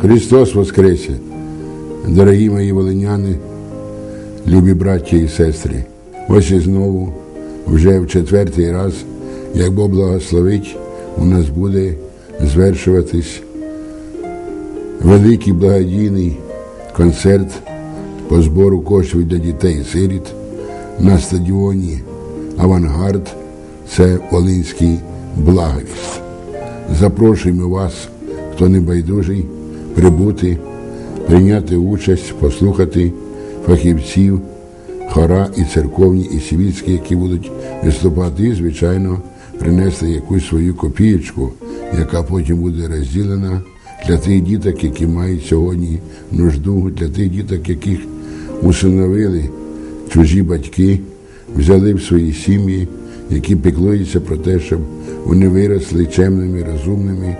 Христос Воскресе! Дорогі мої волиняни, любі браття і сестри, ось і знову, вже в четвертий раз, як Бог благословить, у нас буде звершуватись великий благодійний концерт по збору коштів для дітей сиріт на стадіоні Авангард. Це Волинський благовість. Запрошуємо вас, хто не байдужий, прибути, прийняти участь, послухати фахівців, хора і церковні, і світські, які будуть виступати, і, звичайно, принести якусь свою копієчку, яка потім буде розділена для тих діток, які мають сьогодні нужду, для тих діток, яких усиновили чужі батьки, взяли в свої сім'ї, які піклуються про те, щоб вони виросли чемними, розумними,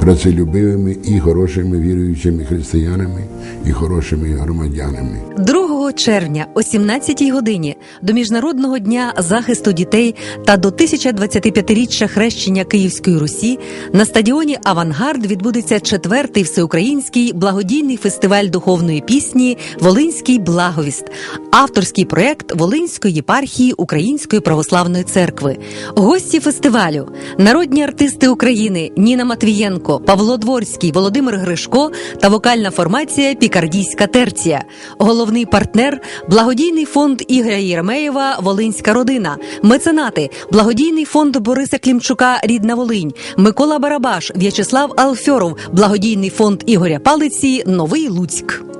працелюбивими і хорошими віруючими християнами і хорошими громадянами. 2 червня о 17-й годині до Міжнародного дня захисту дітей та до 1025-річчя хрещення Київської Русі на стадіоні Авангард відбудеться четвертий всеукраїнський благодійний фестиваль духовної пісні Волинський благовіст, авторський проект Волинської єпархії Української православної церкви. Гості фестивалю народні артисти України Ніна Матвієнко, Павло Дворський, Володимир Гришко та вокальна формація Пікардійська терція. Головний партнер благодійний фонд Ігоря Єремеєва Волинська родина, меценати, благодійний фонд Бориса Клімчука Рідна Волинь, Микола Барабаш, В'ячеслав Алфьоров, благодійний фонд Ігоря Палиці Новий Луцьк.